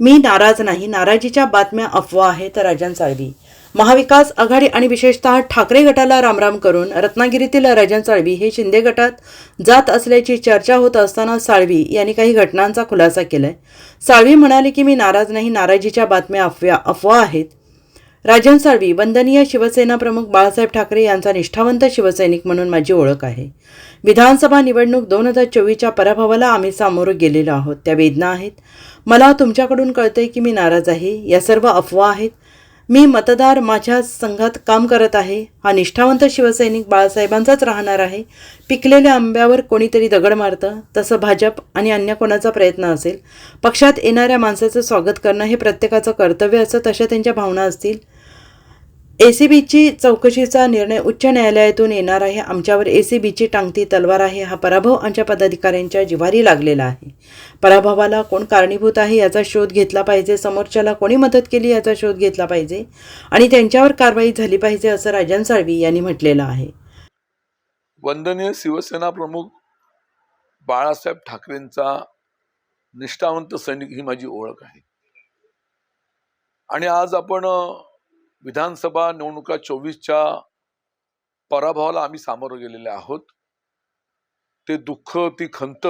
मी नाराज नाही. नाराजीच्या बातम्या अफवा आहेत राजन साळवी. महाविकास आघाडी आणि विशेषतः ठाकरे गटाला रामराम करून रत्नागिरीतील राजन साळवी हे शिंदे गटात जात असल्याची चर्चा होत असताना साळवी यांनी काही घटनांचा खुलासा केलाय. साळवी म्हणाले की मी नाराज नाही. नाराजीच्या बातम्या अफव्या अफवा आहेत. राजन साळवी वंदनीय शिवसेना प्रमुख बाळासाहेब ठाकरे यांचा निष्ठावंत शिवसैनिक म्हणून माझी ओळख आहे. विधानसभा निवडणूक दोन हजार चोवीसच्या पराभवाला आम्ही सामोरं गेलेलो आहोत. त्या वेदना आहेत. मला तुमच्याकडून कळतंय की मी नाराज आहे. या सर्व अफवा आहेत. मी मतदार माझ्या संघात काम करत आहे. हा निष्ठावंत शिवसैनिक बाळासाहेबांचाच राहणार आहे. पिकलेल्या आंब्यावर कोणीतरी दगड मारतं. तसं भाजप आणि अन्य कोणाचा प्रयत्न असेल. पक्षात येणाऱ्या माणसाचं स्वागत करणं हे प्रत्येकाचं कर्तव्य असं तशा त्यांच्या भावना असतील. ए सी बीची चौकशीचा निर्णय उच्च न्यायालयातून येणार आहे. आमच्यावर ए सी बीची टांगती तलवार आहे. हा पराभव आमच्या पदाधिकाऱ्यांच्या जिवारी लागलेला आहे. पराभवाला कोण कारणीभूत आहे याचा शोध घेतला पाहिजे. समोरच्याला कोणी मदत केली याचा शोध घेतला पाहिजे. आणि त्यांच्यावर कारवाई झाली पाहिजे असं राजन साळवी यांनी म्हटलेलं आहे. वंदनीय शिवसेना प्रमुख बाळासाहेब ठाकरेंचा निष्ठावंत सैनिक ही माझी ओळख आहे. आणि आज आपण विधानसभा निवडणुका चोवीसच्या पराभवाला आम्ही सामोरं गेलेले आहोत. ते दुःख ती खंत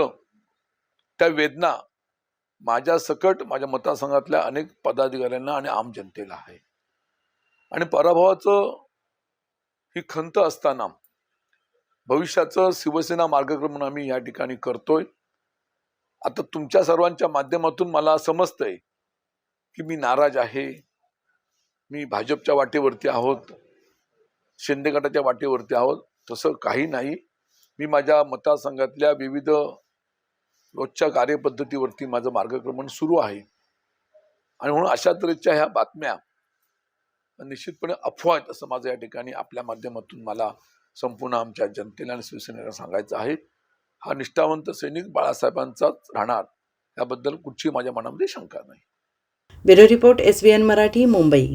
त्या वेदना माझ्या सकट माझ्या मतदारसंघातल्या अनेक पदाधिकाऱ्यांना आणि आम जनतेला आहे. आणि पराभवाचं ही खंत असताना भविष्याचं शिवसेना मार्गक्रमण आम्ही या ठिकाणी करतोय. आता तुमच्या सर्वांच्या माध्यमातून मला समजतंय की मी नाराज आहे. मी भाजपच्या वाटेवरती आहोत शिंदे गटाच्या वाटेवरती आहोत तसं काही नाही. मी माझ्या मतदारसंघातल्या विविध रोजच्या कार्यपद्धतीवरती माझं मार्गक्रमण सुरू आहे. आणि म्हणून अशा तऱ्हेच्या ह्या बातम्या निश्चितपणे अफवा आहेत असं माझं या ठिकाणी आपल्या माध्यमातून मला संपूर्ण आमच्या जनतेला आणि शिवसेनेला सांगायचं आहे. हा निष्ठावंत सैनिक बाळासाहेबांचाच राहणार याबद्दल कुठची माझ्या मनामध्ये शंका नाही. ब्युरो रिपोर्ट एस मराठी मुंबई.